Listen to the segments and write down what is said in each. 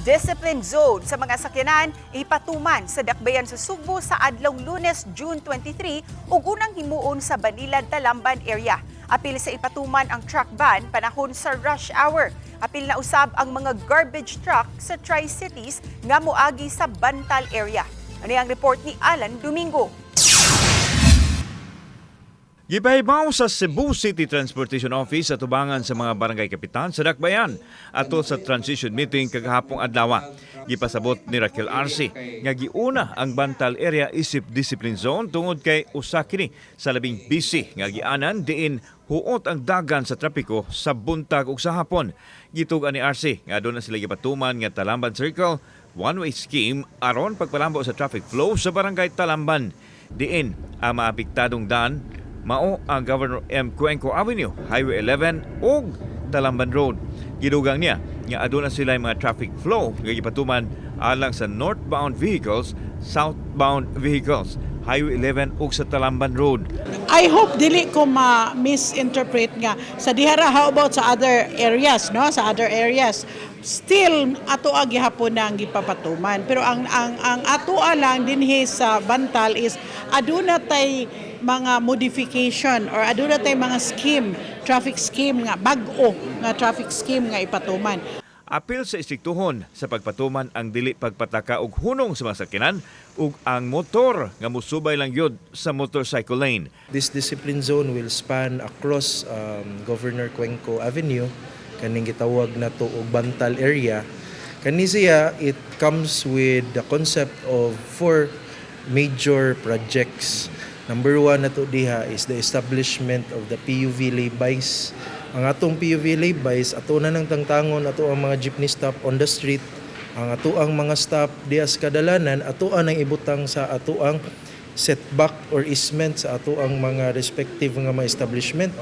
Discipline zone sa mga sakyanan ipatuman sa dakbayan sa Sugbo sa adlong Lunes, June 23 ug unang himuon sa Banilad, Talamban area. Apil sa ipatuman ang truck ban panahon sa rush hour. Apil na usab ang mga garbage truck sa Tri-Cities nga moagi sa Bantal area. Ano ang report ni Alan Domingo? Gipahibaw sa Cebu City Transportation Office sa tubangan sa mga barangay kapitan sa Dakbayan ato sa transition meeting kagahapong adlaw. Gipasabot ni Raquel Arce nga giuna ang Bantal Area Isip Discipline Zone tungod kay usa kini sa labing busy nga gianan diin huot ang dagan sa trapiko sa buntag ug sa hapon. Gitugan ni Arce nga doon na sila gipatuman nga Talamban Circle one-way scheme aron pagpalambo sa traffic flow sa barangay Talamban. Diin ang maapektadong daan mao ang Governor M. Cuenco Avenue, Highway 11 ug Talamban Road. Gidugang niya nga aduna sila mga traffic flow nga gipatuman alang sa northbound vehicles, southbound vehicles, Highway 11 ug sa Talamban Road. I hope dili ko ma-misinterpret nga sa dihara how about sa other areas no? Sa other areas. Still ato agi hapon ang gipapatuman. Pero ang ang ang ato lang dinhi sa Bantal is aduna tay mga modification or aduna tay mga scheme traffic scheme nga bag-o nga traffic scheme nga ipatuman Apil sa istriktuhon sa pagpatuman ang dili pagpataka og hunong sa mga sakyanan ug ang motor nga musubay lang yod sa motorcycle lane. This discipline zone will span across um, Governor Cuenco Avenue, kaning gitawag na to og Bantal area. Kani siya, it comes with the concept of four major projects. Number one na to diha is the establishment of the PUV laybys. Ang atong PUV laybys, ato na ng tangtangon, ato ang mga jeepney stop on the street, ang ato ang mga stop dias kadalanan, ato ang ibutang sa ato ang setback or easement sa ato ang mga respective nga mga establishment.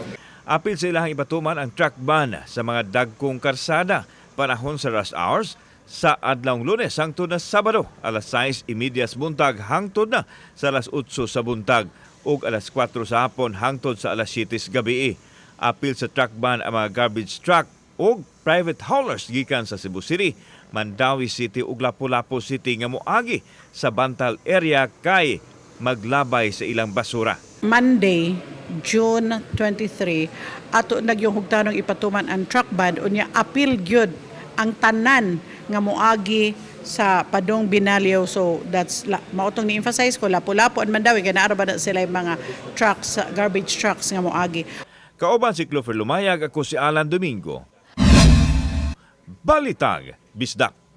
Apil sa ilahang ipatuman ang truck ban sa mga dagkong karsada panahon sa rush hours sa adlawng lunes hangtod na Sabado alas 6.30 sa buntag hangtod na sa alas 8 sa buntag ug alas 4 sa hapon hangtod sa alas 7 sa gabi. Apil sa truck ban ang mga garbage truck ug private haulers gikan sa Cebu City, Mandawi City ug Lapu-Lapu City nga moagi sa Bantal area kay maglabay sa ilang basura. Monday, June 23, ato nagyuhugtanong ipatuman ang truck ban unya apil gyud ang tanan nga moagi sa Padong Binalio so that's la, mautong ni emphasize ko lapu-lapu and Mandawi kay naara ba sila yung mga trucks garbage trucks nga moagi Kauban si Clover Lumayag, ako si Alan Domingo. Balitag, Bisdak.